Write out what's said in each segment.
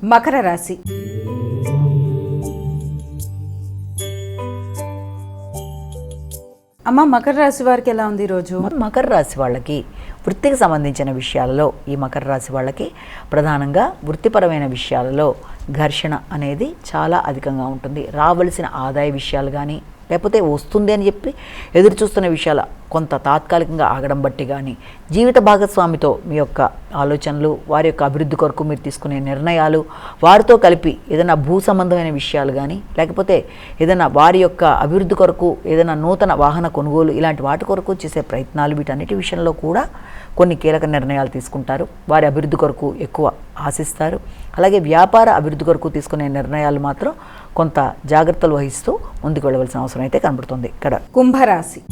మకర రాశి. అమ్మ మకర రాశి వారికి ఎలా ఉంది ఈరోజు మకర రాశి వాళ్ళకి వృత్తికి సంబంధించిన విషయాలలో ఈ మకర రాశి వాళ్ళకి ప్రధానంగా వృత్తిపరమైన విషయాలలో ఘర్షణ అనేది చాలా అధికంగా ఉంటుంది. రావలసిన ఆదాయ విషయాలు కానీ లేకపోతే వస్తుంది అని చెప్పి ఎదురు చూస్తున్న విషయాల కొంత తాత్కాలికంగా ఆగడం బట్టి కానీ జీవిత భాగస్వామితో మీ యొక్క ఆలోచనలు వారి యొక్క అభివృద్ధి కొరకు మీరు తీసుకునే నిర్ణయాలు వారితో కలిపి ఏదైనా భూ సంబంధమైన విషయాలు కానీ లేకపోతే ఏదైనా వారి యొక్క అభివృద్ధి కొరకు ఏదైనా నూతన వాహన కొనుగోలు ఇలాంటి వాటి కొరకు చేసే ప్రయత్నాలు వీటన్నిటి విషయంలో కూడా కొన్ని కీలక నిర్ణయాలు తీసుకుంటారు. వారి అభివృద్ధి కొరకు ఎక్కువ ఆశిస్తారు. అలాగే వ్యాపార అభివృద్ధి కొరకు తీసుకునే నిర్ణయాలు మాత్రం కొంత జాగ్రత్తలు వహిస్తూ ముందుకు వెళ్ళవలసిన అవసరం అయితే కనబడుతుంది. ఇక్కడ కుంభరాశి.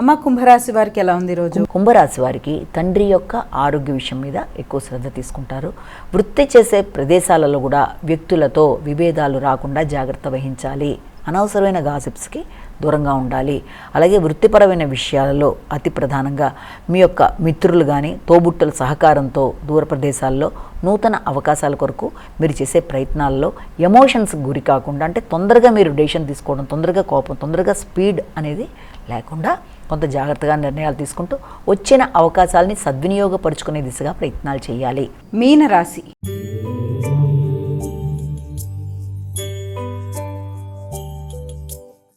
అమ్మ కుంభరాశి వారికి ఎలా ఉంది ఈరోజు కుంభరాశి వారికి తండ్రి యొక్క ఆరోగ్య విషయం మీద ఎక్కువ శ్రద్ధ తీసుకుంటారు. వృత్తి చేసే ప్రదేశాలలో కూడా వ్యక్తులతో విభేదాలు రాకుండా జాగ్రత్త వహించాలి. అనవసరమైన గాసిప్స్కి దూరంగా ఉండాలి. అలాగే వృత్తిపరమైన విషయాలలో అతి ప్రధానంగా మీ యొక్క మిత్రులు కానీ తోబుట్టుల సహకారంతో దూర ప్రదేశాల్లో నూతన అవకాశాల కొరకు మీరు చేసే ప్రయత్నాల్లో ఎమోషన్స్ గురి కాకుండా అంటే తొందరగా మీరు డెసిషన్ తీసుకోవడం తొందరగా కోపం తొందరగా స్పీడ్ అనేది లేకుండా కొంత జాగ్రత్తగా నిర్ణయాలు తీసుకుంటూ వచ్చిన అవకాశాలని సద్వినియోగపరుచుకునే దిశగా ప్రయత్నాలు చేయాలి. మీన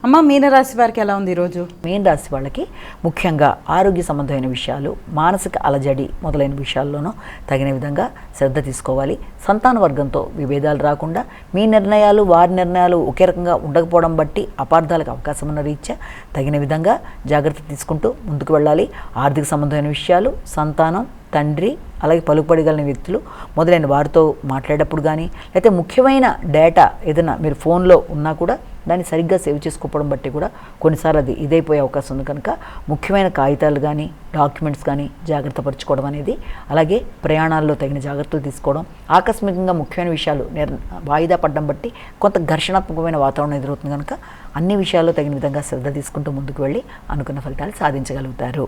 అమ్మ మీనరాశి వారికి ఎలా ఉంది ఈరోజు? మీనరాశి వాళ్ళకి ముఖ్యంగా ఆరోగ్య సంబంధమైన విషయాలు మానసిక అలజడి మొదలైన విషయాల్లోనూ తగిన విధంగా శ్రద్ధ తీసుకోవాలి. సంతాన వర్గంతో విభేదాలు రాకుండా మీ నిర్ణయాలు వారి నిర్ణయాలు ఒకే రకంగా ఉండకపోవడం బట్టి అపార్థాలకు అవకాశం ఉన్న రీత్యా తగిన విధంగా జాగ్రత్త తీసుకుంటూ ముందుకు వెళ్ళాలి. ఆర్థిక సంబంధమైన విషయాలు సంతానం తండ్రి అలాగే పలుకుపడగలిగిన వ్యక్తులు మొదలైన వారితో మాట్లాడేటప్పుడు కానీ లేకపోతే ముఖ్యమైన డేటా ఏదైనా మీరు ఫోన్లో ఉన్నా కూడా దాన్ని సరిగ్గా సేవ్ చేసుకోవడం బట్టి కూడా కొన్నిసార్లు అది ఇదైపోయే అవకాశం ఉంది కనుక ముఖ్యమైన కాగితాలు కానీ డాక్యుమెంట్స్ కానీ జాగ్రత్త పరచుకోవడం అనేది అలాగే ప్రయాణాల్లో తగిన జాగ్రత్తలు తీసుకోవడం ఆకస్మికంగా ముఖ్యమైన విషయాలు నిర్ వాయిదా పడడం బట్టి కొంత ఘర్షణాత్మకమైన వాతావరణం ఎదురవుతుంది కనుక అన్ని విషయాల్లో తగిన విధంగా శ్రద్ధ తీసుకుంటూ ముందుకు వెళ్ళి అనుకున్న ఫలితాలు సాధించగలుగుతారు.